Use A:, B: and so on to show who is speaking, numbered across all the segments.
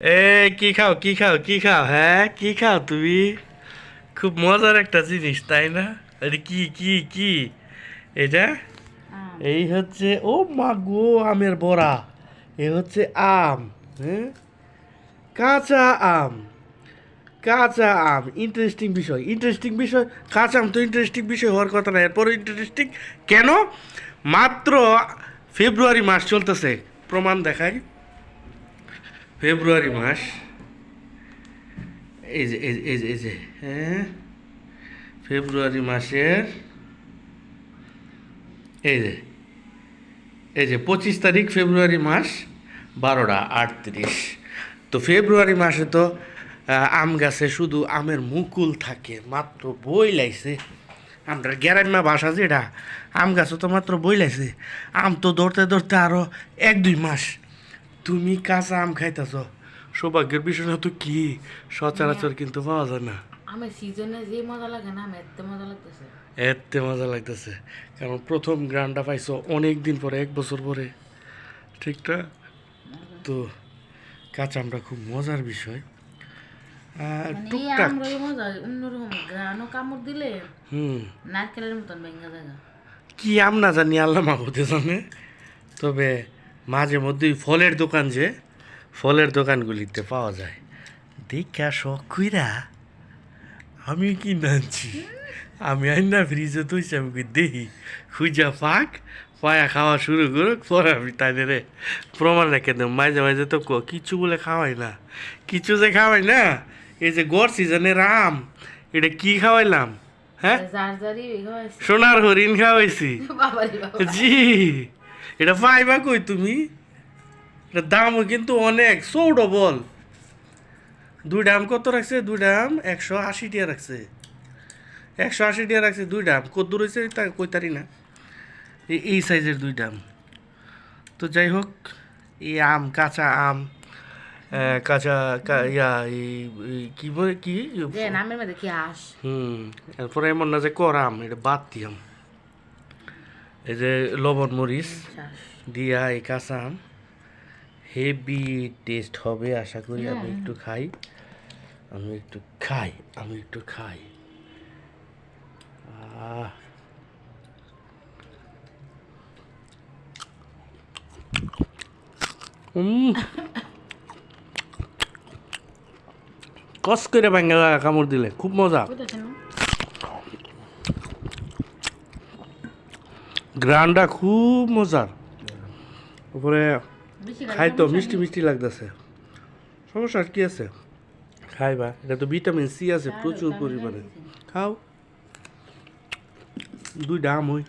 A: এ কি খাও কি খাও কি খাও? হ্যাঁ কি খাও তুমি? খুব মজার একটা জিনিস তাই না? এটা কি কি কি? এটা? এই হচ্ছে ও মা গো আমের বড়া। এ হচ্ছে আম হ্যাঁ? কাঁচা আম কাঁচা আম ইন্টারেস্টিং বিষয় ইন্টারেস্টিং বিষয় কাঁচা আম তো ইন্টারেস্টিং বিষয় হওয়ার কথা না এরপর ইন্টারেস্টিং কেন? মাত্র ফেব্রুয়ারি মাস চলতেছে প্রমাণ দেখাই। ফেব্রুয়ারি মাস। এই যে এই যে এই যে এই যে হ্যাঁ? ফেব্রুয়ারি মাসের, এই যে এই যে, পঁচিশ তারিখ ফেব্রুয়ারি মাস, বারোটা আটত্রিশ। তো ফেব্রুয়ারি মাসে তো আম গাছে শুধু আমের মুকুল থাকে, মাত্র বই লাইছে। আমরা গ্যারামা বাসা যেটা, আম গাছও তো মাত্র বই লাইছে। আম তো ধরতে ধরতে আরও এক দুই মাস তুমি কাঁচা আম খাইতেছ? সৌভাগ্যের বিষয় না তো কি? সচরাচর কিন্তু পাওয়া যায় না।
B: আমি সিজনে যে মজা লাগে না আমি এত মজা লাগতেছে।
A: এতে মজা লাগতেছে। কারণ প্রথম গ্রানটা পাইছো অনেক দিন পরে এক বছর পরে। ঠিকটা তো কাঁচা আমটা খুব মজার বিষয়। আর
B: মানে
A: টুকটাক।
B: মজা অন্যরকম গ্রানও কামড় দিলে
A: হুম।
B: নারকেলের মতন ভেঙে জায়গা
A: কি আম না জানি আল্লাহ মাহবুদে জানে। তবে মাঝে মধ্যেই ফলের দোকান যে ফলের দোকানগুলিতে পাওয়া যায়। দেখা শখ কইরা আমি কি নানছি? আমি আইন না ফ্রিজে তুইছি আমি দেখি খুঁজা পাক পায়া খাওয়া শুরু করুক পরে আমি তাদের প্রমাণ রেখে দেব। মাঝে মাঝে তো ক- কিছু বলে খাওয়াই না। কিছু যে খাওয়াই না এই যে গড় সিজনের আম এটা কি খাওয়াইলাম? হ্যাঁ? সোনার হরিণ খাওয়াইছি। জি। এটা পাইবা কই তুমি? এটা দামও কিন্তু অনেক সৌড বল। দুই ডাম কত রাখছে? দুই দাম একশো আশি টিয়া রাখছে। একশো আশি টিয়া রাখছে দুই দাম। কত দূর হয়েছে তা কইতারি না। এই সাইজের দুই দাম। তো যাই হোক এই আম কাঁচা আম কাঁচা ইয়া কি বলে কি?
B: যে মধ্যে কি আস
A: হুম এরপরে এমন না যে করাম এটা বাদ দিয়াম এই যে লবণ মরিচ দিয়া এই কাঁচা আম হেভি টেস্ট হবে আশা করি আমি একটু খাই। আমি একটু খাই আমি একটু খাই। আহ। কস করে ভাঙ্গা কামড় দিলে। খুব মজা
B: বুঝতেছেন না
A: গ্রানটা খুব মজার। উপরে
B: বেশি
A: খাই তো মিষ্টি মিষ্টি লাগতেছে। সমস্যা আর কি আছে? খাইবা এটা তো ভিটামিন সি আছে প্রচুর পরিমাণে। খাও। দুই দাম ওই।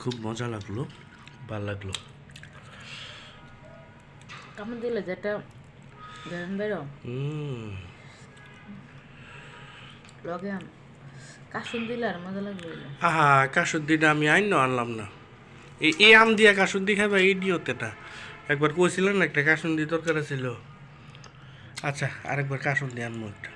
A: খুব মজা লাগল ভালো লাগল।
B: কামড় দিলে যেটা বেরো
A: হুম
B: লগে আম।
A: আহা কাসুদ্দিটা আমি আইন আনলাম না। আম দিয়া কাসুদ্দি ডিওতেটা একবার কইছিলেন একটা কাসুন্দি দরকার ছিল আচ্ছা আরেকবার কাসুন্দি আনব একটা।